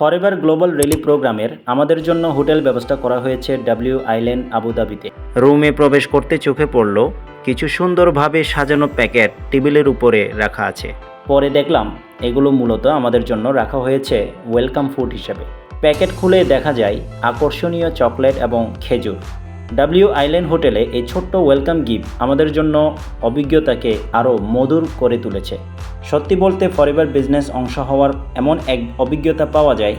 Forever global relief প্রোগ্রামের আমাদের জন্য হোটেল ব্যবস্থা করা হয়েছে ডাব্লিউ আইল্যান্ড আবুধাবিতে রুমে প্রবেশ করতে চোখে পড়ল কিছু সুন্দরভাবে সাজানো প্যাকেট টেবিলের উপরে রাখা আছে। পরে দেখলাম এগুলো মূলত আমাদের জন্য রাখা হয়েছে ওয়েলকাম ফুড হিসেবে। প্যাকেট খুলে দেখা যায় আকর্ষণীয় চকলেট এবং খেজুর। ডাব্লিউ আইল্যান্ড হোটেলে এই ছোট্ট ওয়েলকাম গিফট আমাদের জন্য অভিজ্ঞতাকে আরও মধুর করে তুলেছে। সত্যি বলতে ফরিবার বিজনেস অংশ হওয়ার এমন এক অভিজ্ঞতা পাওয়া যায়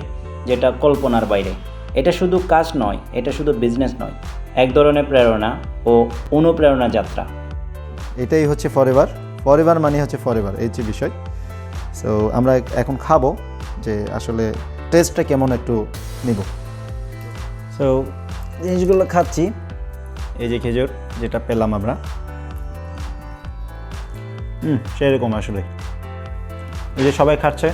যেটা কল্পনার বাইরে। এটা শুধু কাজ নয় এটা শুধু বিজনেস নয় এক ধরনের প্রেরণা ও অনুপ্রেরণা যাত্রা। এটাই হচ্ছে ফরএভার ফরএভার মানে হচ্ছে ফরএভার এই যে বিষয়। সো আমরা এখন খাব যে আসলে টেস্টটা কেমন একটু নিব। সো জিনিসগুলো খাচ্ছি। এই যে খেজুর যেটা পেলাম আমরা। হুম সেরকম আসলে এই যে সবাই খাচ্ছে।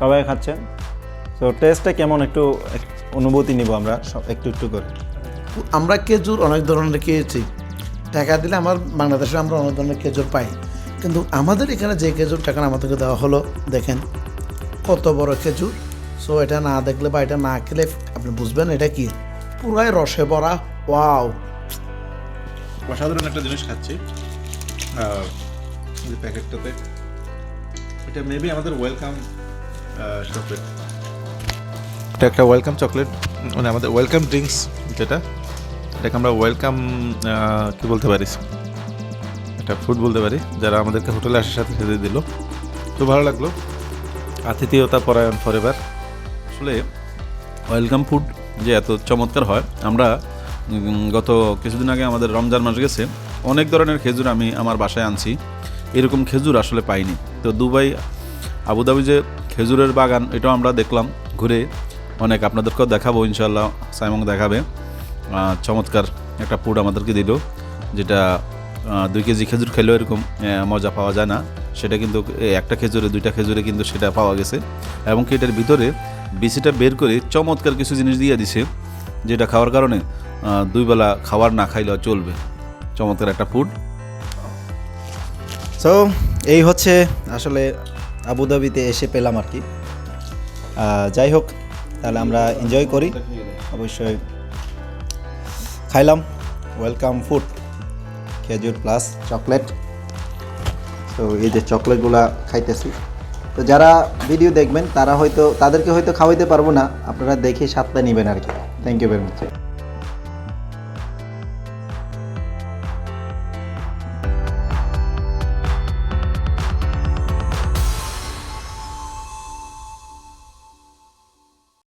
সবাই খাচ্ছে। তো টেস্টটা কেমন একটু অনুভূতি নিব আমরা সব একটু একটু করে। আমরা খেজুর অনেক ধরনের খেয়েছি। টাকা দিলে আমার বাংলাদেশে আমরা অনেক ধরনের খেজুর পাই। কিন্তু আমাদের এখানে যে খেজুর টাকা আমাদেরকে দেওয়া হলো দেখেন কত বড় খেজুর। সো এটা না দেখলে বা এটা না খেলে আপনি বুঝবেন এটা কি? পুরাই রসে ভরা। ওয়াও অসাধারণ একটা জিনিস খাচ্ছি। প্যাকেটটাতে। এটা মেবি আমাদের ওয়েলকাম চকলেট এটা একটা ওয়েলকাম চকলেট মানে আমাদের ওয়েলকাম ড্রিঙ্কস যেটা। এটাকে আমরা ওয়েলকাম কি বলতে পারি? একটা ফুড বলতে পারি, যারা আমাদেরকে হোটেলে আসার সাথে খেতে দিল। তো ভালো লাগল। আতিথেয়তা পরায়ণ ফরেভার আসলে ওয়েলকাম ফুড যে এত চমৎকার হয়, আমরা গত কিছুদিন আগে আমাদের রমজান মাস গেছে, অনেক ধরনের খেজুর আমি আমার বাসায় আনছি। এরকম খেজুর আসলে পাইনি। তো দুবাই, আবুধাবি যে খেজুরের বাগান, এটাও আমরা দেখলাম ঘুরে। অনেক আপনাদেরকেও দেখাবো ইনশাল্লাহ সাইমং দেখাবে। চমৎকার একটা ফুড আমাদেরকে দিল, যেটা দুই কেজি খেজুর খেলেও এরকম মজা পাওয়া যায় না। সেটা কিন্তু একটা খেজুরে দুইটা খেজুরে কিন্তু সেটা পাওয়া গেছে। এবং কি এটার ভিতরে বিচিটা বের করে চমৎকার কিছু জিনিস দিয়ে দিছে যেটা খাওয়ার কারণে আহ, দুই বেলা খাবার না খাইলেও চলবে। চমৎকার একটা ফুড সো এই হচ্ছে আসলে আবুধাবিতে এসে পেলাম আর কি। যাই হোক তাহলে আমরা এনজয় করি। অবশ্যই খাইলাম। ওয়েলকাম ফুড খেজুর প্লাস চকলেট তো এই যে চকলেটগুলা খাইতেছি। তো যারা ভিডিও দেখবেন, তারা হয়তো, তাদেরকে হয়তো খাওয়াইতে পারব না। আপনারা দেখে স্বাদটা নেবেন আর কি। Thank you very much